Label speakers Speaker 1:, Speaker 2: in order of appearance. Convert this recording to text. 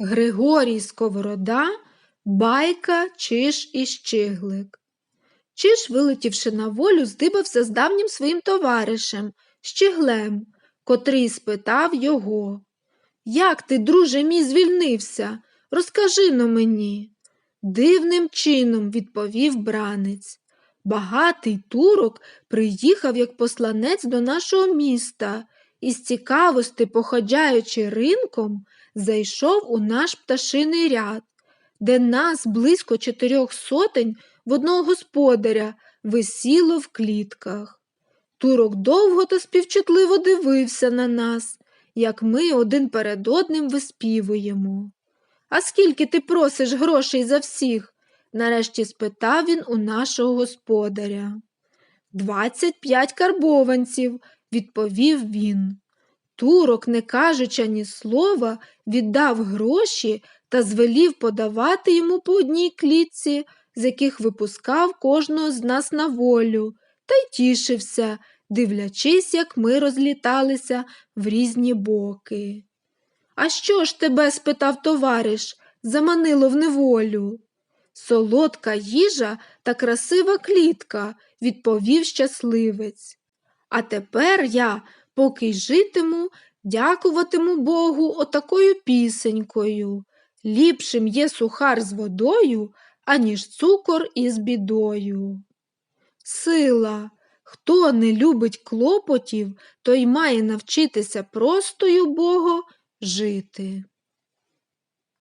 Speaker 1: Григорій Сковорода, Байка, Чиш і Щиглик. Чиш, вилетівши на волю, здибався з давнім своїм товаришем, Щиглем, котрий спитав його. Як ти, друже мій, звільнився? Розкажи но мені. Дивним чином відповів бранець. Багатий турок приїхав як посланець до нашого міста і з цікавості, походяючи ринком, зайшов у наш пташиний ряд, де нас близько чотирьох сотень в одного господаря висіло в клітках. Турок довго та співчутливо дивився на нас, як ми один перед одним виспівуємо. А скільки ти просиш грошей за всіх? нарешті спитав він у нашого господаря. Двадцять п'ять карбованців, відповів він. Турок, не кажучи ні слова, віддав гроші та звелів подавати йому по одній клітці, з яких випускав кожного з нас на волю, та й тішився, дивлячись, як ми розліталися в різні боки. А що ж тебе, спитав товариш, заманило в неволю? Солодка їжа та красива клітка, відповів щасливець. А тепер я, поки житиму, дякуватиму Богу отакою пісенькою. Ліпшим є сухар з водою, аніж цукор із бідою. Сила. Хто не любить клопотів, той має навчитися простою Бого жити.